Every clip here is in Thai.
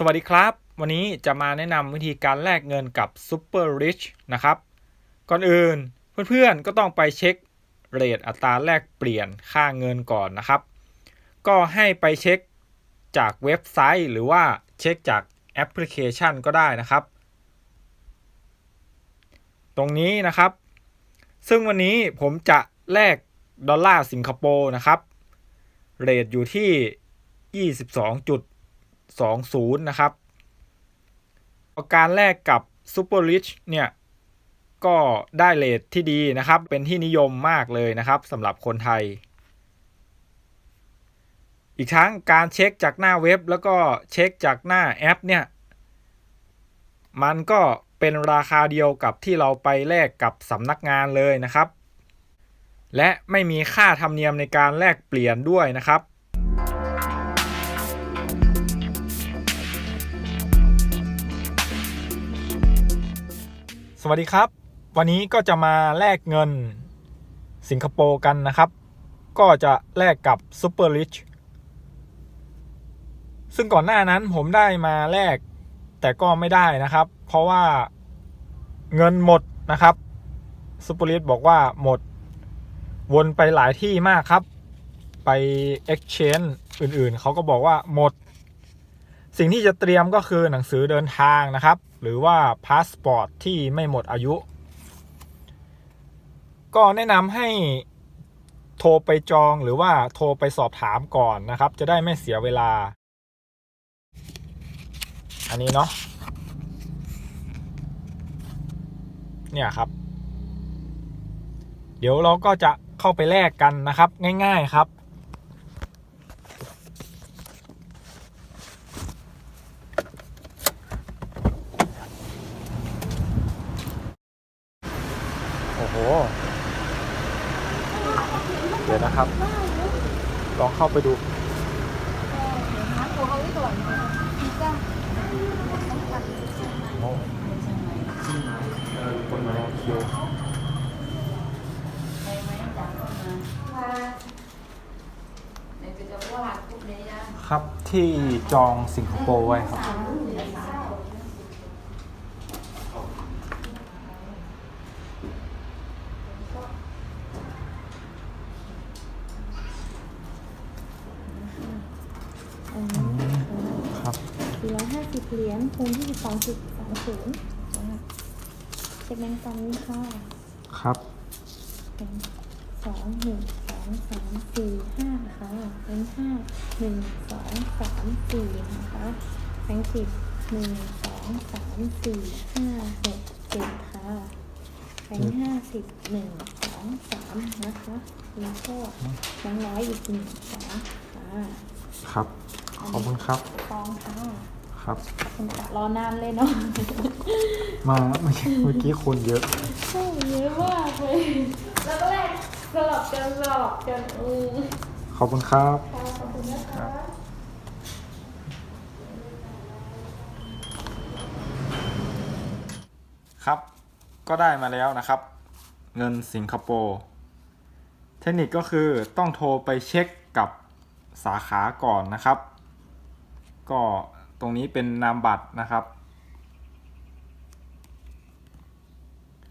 สวัสดีครับ วันนี้จะมาแนะนำวิธีการแลกเงินกับ Super Rich นะครับ ก่อนอื่นเพื่อนๆก็ต้องไปเช็คเรทอัตราแลกเปลี่ยนค่าเงินก่อนนะครับ ก็ให้ไปเช็คจากเว็บไซต์ หรือว่าเช็คจากแอปพลิเคชันก็ได้นะครับ ตรงนี้นะครับ ซึ่งวันนี้ผมจะแลกดอลลาร์สิงคโปร์นะครับ เรทอยู่ที่ 20 นะครับการแลกกับ Super Rich เนี่ยก็ได้เรทที่ดีนะครับ เป็นที่นิยมมากเลยนะครับสำหรับคนไทย อีกทั้งการเช็คจากหน้าเว็บแล้วก็เช็คจากหน้าแอปเนี่ย มันก็เป็นราคาเดียวกับที่เราไปแลกกับสำนักงานเลยนะครับ และไม่มีค่าธรรมเนียมในการแลกเปลี่ยนด้วยนะครับ สวัสดีครับ วันนี้ก็จะมาแลกเงินสิงคโปร์กันนะครับ ก็จะแลกกับ Super Rich ซึ่งก่อนหน้านั้นผมได้มาแลกแต่ก็ไม่ได้นะครับ เพราะว่าเงินหมดนะครับ Super Rich บอกว่าหมด วนไปหลายที่มากครับ ไป Exchange อื่นๆ เขาก็บอกว่าหมด สิ่งที่จะเตรียมก็คือหนังสือเดินทางนะครับ หรือว่าพาสปอร์ตที่ไม่หมดอายุ ก็แนะนำให้โทรไปจองหรือว่าโทรไปสอบถามก่อนนะครับ จะได้ไม่เสียเวลา อันนี้เนาะเนี่ยครับ เดี๋ยวเราก็จะเข้าไปแลกกันนะครับ ง่าย ๆครับ โอ้โห เดี๋ยวนะครับ ลองเข้าไปดูโอ้คนมารอคิวครับที่จองสิงคโปร์ไว้ครับครับ สี่ร้อยห้าสิบเหรียญคูณที่สองจุดสองศูนย์เช็คแบงค์กันนี้ค่ะครับหนึ่งสองหนึ่งสองสามสี่ห้าค่ะแบงค์ห้าหนึ่งสองสามสี่นะคะแบงค์สิบหนึ่งสองสามสี่ห้าหกเจ็ดค่ะแบงค์ห้าสิบหนึ่งสองสามนะคะแล้วก็แบงค์ร้อยอีกหนึ่งสองค่ะครับ ขอบคุณครับฟองค่ะ ครับขอบคุณค่ะรอนานเลยเนาะมาเมื่อกี้เมื่อกี้คนเยอะใช่เยอะมากเลย แล้วก็แรกสลับกันสลับกันเออขอบคุณครับค่ะขอบคุณนะคะครับ ก็ได้มาแล้วนะครับ เงินสิงคโปร์เทคนิคก็คือต้องโทรไปเช็คกับสาขาก่อนนะครับ ก็ ตรงนี้เป็นนามบัตรนะครับ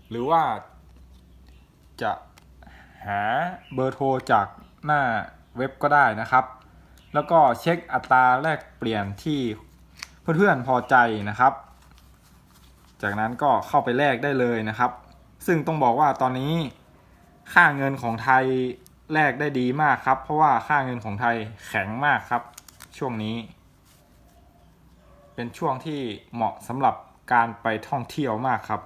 หรือว่าจะหาเบอร์โทรจากหน้าเว็บก็ได้นะครับ แล้วก็เช็คอัตราแลกเปลี่ยนที่เพื่อนๆพอใจนะครับ จากนั้นก็เข้าไปแลกได้เลยนะครับ ซึ่งต้องบอกว่าตอนนี้ค่าเงินของไทยแลกได้ดีมากครับ เพราะว่าค่าเงินของไทยแข็งมากครับ ช่วงนี้ เป็นช่วงที่เหมาะสำหรับการไปท่องเที่ยวมากครับ